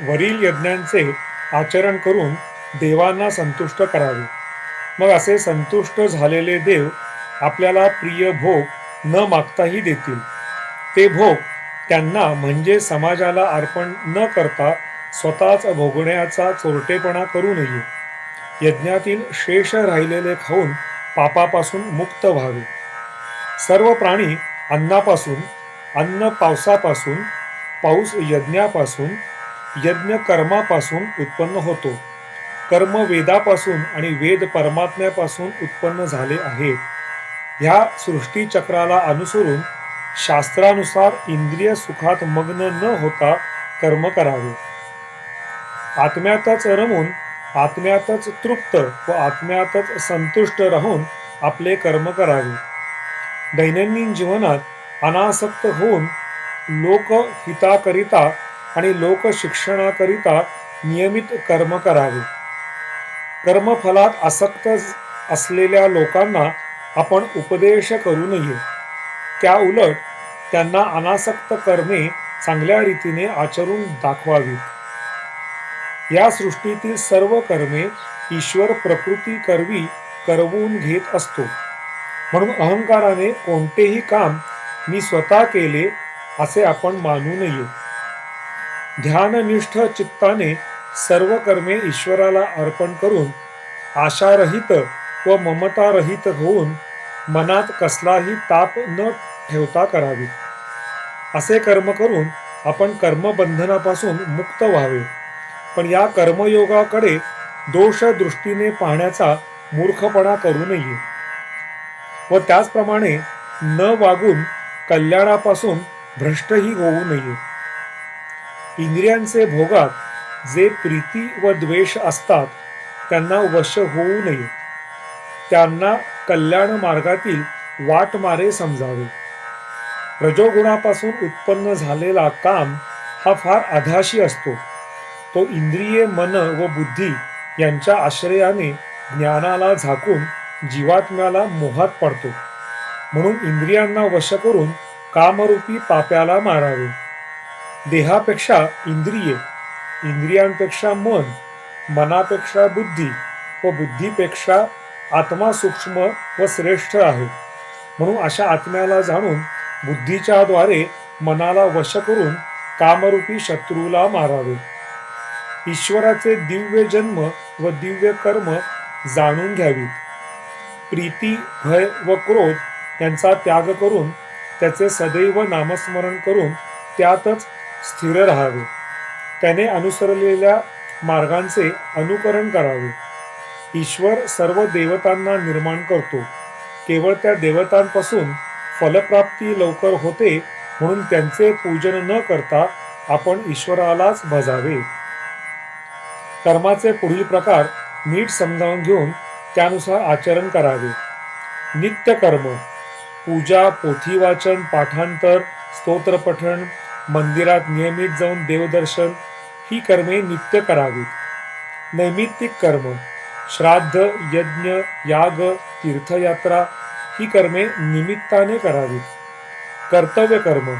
वरील यज्ञांचे आचरण करून देवांना संतुष्ट करावे. मग असे संतुष्ट झालेले देव आपल्याला प्रिय भोग न मागताही देतील. ते भोग त्यांना म्हणजे समाजाला अर्पण न करता स्वतःच भोगण्याचा चोरटेपणा करू नये. यज्ञातील शेष राहिलेले खाऊन पापापासून मुक्त व्हावे. सर्व प्राणी अन्नापासून अन्न पावसापासून पाऊस यज्ञापासून यज्ञ कर्मापासून उत्पन्न होतो. कर्म वेदापासून आणि वेद परमात्म्यापासून उत्पन्न झाले आहेत ह्या सृष्टीचक्राला अनुसरून शास्त्रानुसार इंद्रिय सुखात मग्न न होता कर्म करावे. आत्म्यातच रमून आत्म्यातच तृप्त व आत्म्यातच संतुष्ट राहून आपले कर्म करावे. दैनंदिन जीवनात अनासक्त होऊन लोकहिताकरिता आणि लोकशिक्षणाकरिता नियमित कर्म करावे. कर्मफलात आसक्त असलेल्या लोकांना आपण उपदेश करू नये. त्या उलट त्यांना अनासक्त कर्मे चांगल्या रीतीने आचरून दाखवावीत. या सृष्टीतील सर्व कर्मे ईश्वर प्रकृती करवी करवून घेत असतो. म्हणून अहंकाराने कोणतेही काम मी स्वतः केले असे आपण मानू नये. ध्याननिष्ठ चित्ताने सर्व कर्मे ईश्वराला अर्पण करून आशारहित व ममतारहित होऊन मनात कसलाही ताप न ठेवता करावी. असे कर्म करून आपण कर्मबंधनापासून मुक्त व्हावे. पण या कर्मयोगाकडे दोष दृष्टीने पाहण्याचा मूर्खपणा करू नये. व त्याचप्रमाणे न वागून कल्याणापासून भ्रष्टही होऊ नये. इंद्रियांचे भोगात जे प्रीती व द्वेष असतात त्यांना वश होऊ नये. त्यांना कल्याण मार्गातील वाटमारे समजावे. रजोगुणापासून उत्पन्न झालेला काम हा फार आधाशी असतो. तो इंद्रिये मन व बुद्धी यांच्या आश्रयाने ज्ञानाला झाकून जीवात्म्याला मोहात पडतो. म्हणून इंद्रियांना वश करून कामरूपी पाप्याला मारावे. देहापेक्षा इंद्रिये इंद्रियांपेक्षा मन मनापेक्षा बुद्धी व बुद्धीपेक्षा आत्मा सूक्ष्म व श्रेष्ठ आहे. म्हणून अशा आत्म्याला जाणून बुद्धीच्या द्वारे मनाला वश करून कामरूपी शत्रूला मारावे. ईश्वराचे दिव्य जन्म व दिव्य कर्म जाणून घ्यावीत प्रीती भय व क्रोध यांचा त्याग करून त्याचे सदैव नामस्मरण करून त्यातच स्थिर राहावे. त्याने अनुसरलेल्या मार्गांचे अनुकरण करावे. ईश्वर सर्व देवतांना निर्माण करतो. केवळ त्या देवतांपासून फलप्राप्ती लवकर होते म्हणून त्यांचे पूजन न करता आपण ईश्वरालाच भजावे. कर्माचे पुढील प्रकार नीट समजावून घेऊन त्यानुसार आचरण करावे. नित्य कर्म पूजा पोथी वाचन पाठांतर स्तोत्रपठण मंदिरात नियमित जाऊन देवदर्शन ही कर्मे नित्य करावीत. नैमित्तिक कर्म श्राद्ध यज्ञ याग तीर्थयात्रा ही कर्मे निमित्ताने करावीत. कर्तव्य कर्म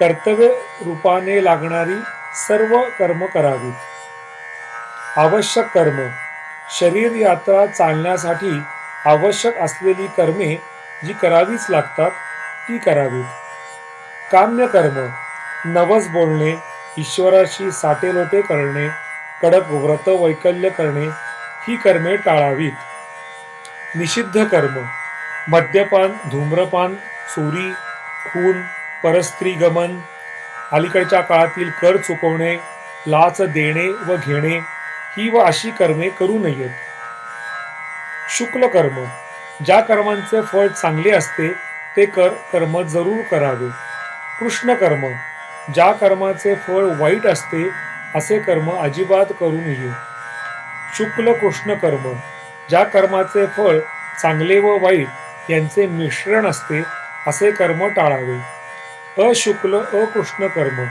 कर्तव्य रूपाने लागणारी सर्व कर्म करावीत. आवश्यक कर्म शरीर यात्रा चालण्यासाठी आवश्यक असलेली कर्मे जी करावीच लागतात ती करावीत. काम्य कर्म नवस बोलणे ईश्वराशी साटेलोटे करणे कडक व्रत वैकल्य करणे ही कर्मे टाळावीत. निषिद्ध कर्म मद्यपान धूम्रपान चोरी खून परस्त्री गमन अलीकडच्या काळातील कर चुकवणे लाच देणे व घेणे ही व अशी कर्मे करू नयेत. शुक्ल कर्म ज्या कर्मांचे फळ चांगले असते ते कर कर्म जरूर करावे. कृष्ण कर्म ज्या कर्माचे फळ वाईट असते असे कर्म अजिबात करू नये. शुक्ल कृष्ण कर्म ज्या कर्माचे फळ चांगले व वाईट यांचे मिश्रण असते असे कर्म टाळावे. अशुक्ल अकृष्ण कर्म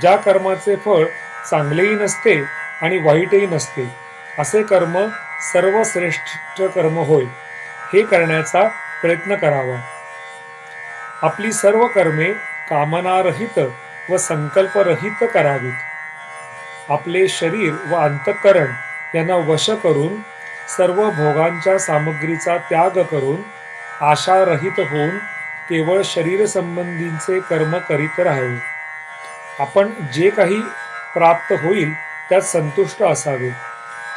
ज्या कर्माचे फळ चांगलेही नसते आणि वाईटही नसते असे कर्म सर्वश्रेष्ठ कर्म होय हे करण्याचा प्रयत्न करावा. आपली सर्व कर्मे कामनारहित व संकल्परहित करावीत. आपले शरीर व अंतःकरण यांना वश करून सर्व भोगांच्या सामग्रीचा त्याग करून आशारहित होऊन केवळ शरीर संबंधींचे कर्म करीत राहावे. आपण जे काही प्राप्त होईल त्यात संतुष्ट असावे.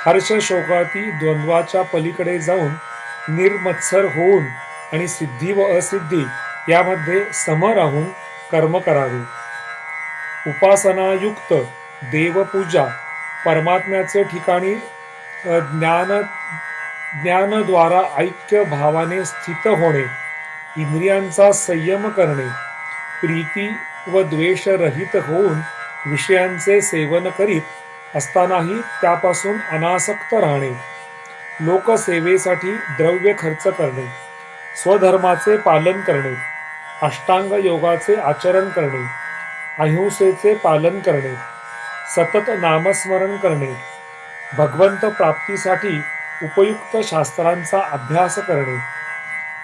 हर्ष शोकाती द्वंद्वाच्या पलीकडे जाऊन निर्मत्सर होऊन आणि सिद्धी व असिद्धी यामध्ये सम राहून कर्म करावे. उपासनायुक्त देवपूजा परमात्म्याचे ठिकाणी ज्ञान ज्ञानद्वारा ऐक्य भावाने स्थित होणे इंद्रियांचा संयम करणे प्रीती व द्वेष रहित होऊन विषयांचे सेवन करीत असतानाही त्यापासून अनासक्त राहणे लोकसेवेसाठी द्रव्य खर्च करणे स्वधर्माचे पालन करणे अष्टांग योगाचे आचरण करणे अहिंसेचे पालन करणे सतत नामस्मरण करणे भगवंत प्राप्तीसाठी उपयुक्त शास्त्रांचा अभ्यास करणे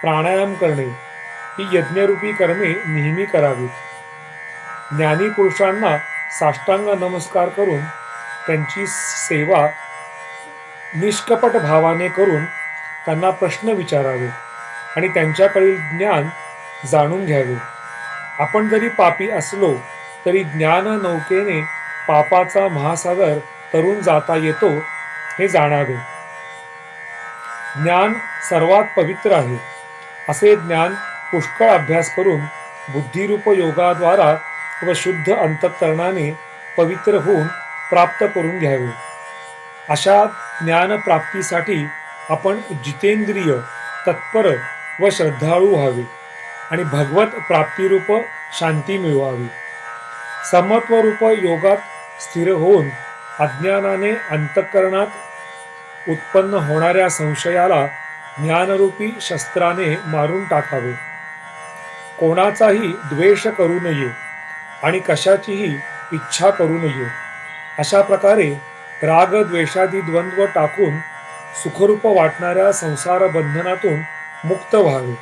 प्राणायाम करणे ही यज्ञरूपी कर्मे नेहमी करावीत. ज्ञानी पुरुषांना साष्टांग नमस्कार करून त्यांची सेवा निष्कपट भावाने करून त्यांना प्रश्न विचारावे आणि त्यांच्याकडील ज्ञान जाणून घ्यावे. आपण जरी पापी असलो तरी ज्ञान नौकेने पापाचा महासागर तरून जाता येतो हे जाणावे. ज्ञान सर्वात पवित्र आहे असे ज्ञान पुष्कळ अभ्यास करून बुद्धिरूप योगाद्वारा व शुद्ध अंतकरणाने पवित्र होऊन प्राप्त करून घ्यावे. अशा ज्ञानप्राप्तीसाठी आपण जितेंद्रिय तत्पर व श्रद्धाळू व्हावे आणि भगवत प्राप्तिरूप शांती मिळवावी. समत्वरूप योगात स्थिर होऊन अज्ञानाने अंतःकरणात उत्पन्न होणाऱ्या संशयाला ज्ञानरूपी शस्त्राने मारून टाकावे. कोणाचाही द्वेष करू नये आणि कशाचीही इच्छा करू नये. अशा प्रकारे राग द्वेषादी द्वंद्व टाकून सुखरूप वाटणाऱ्या संसार बंधनातून मुक्त व्हावे.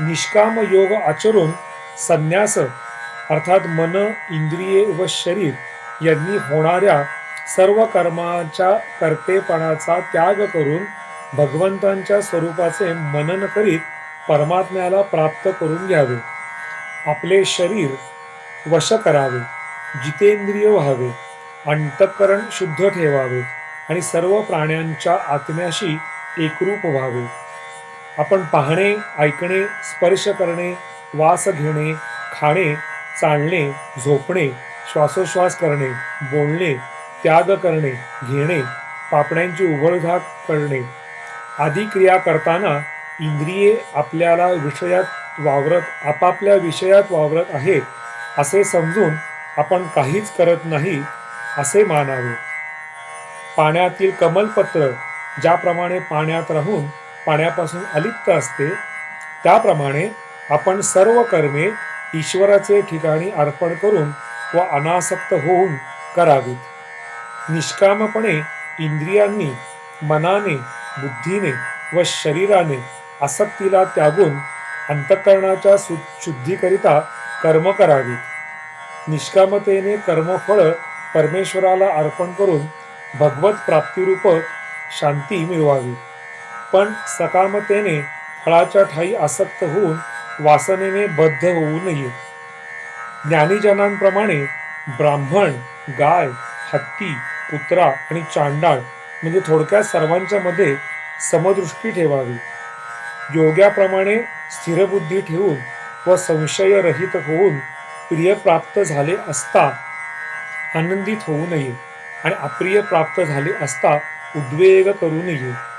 निष्काम योग आचरून संन्यास अर्थात मन इंद्रिये व शरीर यांनी होणाऱ्या सर्व कर्माच्या कर्तेपणाचा त्याग करून भगवंतांच्या स्वरूपाचे मनन करीत परमात्म्याला प्राप्त करून घ्यावे. आपले शरीर वश करावे जितेंद्रिय व्हावे अंतःकरण शुद्ध ठेवावे आणि सर्व प्राण्यांच्या आत्म्याशी एकरूप व्हावे. आपण पाहणे ऐकणे स्पर्श करणे वास घेणे खाणे चालणे झोपणे श्वासोश्वास करणे बोलणे त्याग करणे घेणे पापण्यांची उघडझाप करणे आदी क्रिया करताना इंद्रिये आपल्याला विषयात वावरत आपापल्या विषयात वावरत आहेत असे समजून आपण काहीच करत नाही असे मानावे. पाण्यातील कमलपत्र ज्याप्रमाणे पाण्यात राहून पाण्यापासून अलिप्त असते त्याप्रमाणे आपण सर्व कर्मे ईश्वराचे ठिकाणी अर्पण करून व अनासक्त होऊन करावीत. निष्कामपणे इंद्रियांनी मनाने बुद्धीने व शरीराने आसक्तीला त्यागून अंतःकरणाच्या सु शुद्धीकरिता कर्म करावीत. निष्कामतेने कर्मफळ परमेश्वराला अर्पण करून भगवत प्राप्तिरूप शांती मिळवावी. पण सकामतेने फळाच्या ठाई आसक्त होऊन वासनेने बद्ध होऊ नये. ज्ञानीजनांप्रमाणे ब्राह्मण गाय हत्ती कुत्रा आणि चांडाळ म्हणजे थोडक्यात सर्वांच्या मध्ये समदृष्टी ठेवावी. योग्याप्रमाणे स्थिरबुद्धी ठेवून व संशयरहित होऊन प्रिय प्राप्त झाले असता आनंदित होऊ नये आणि अप्रिय प्राप्त झाले असता उद्वेग करू नये.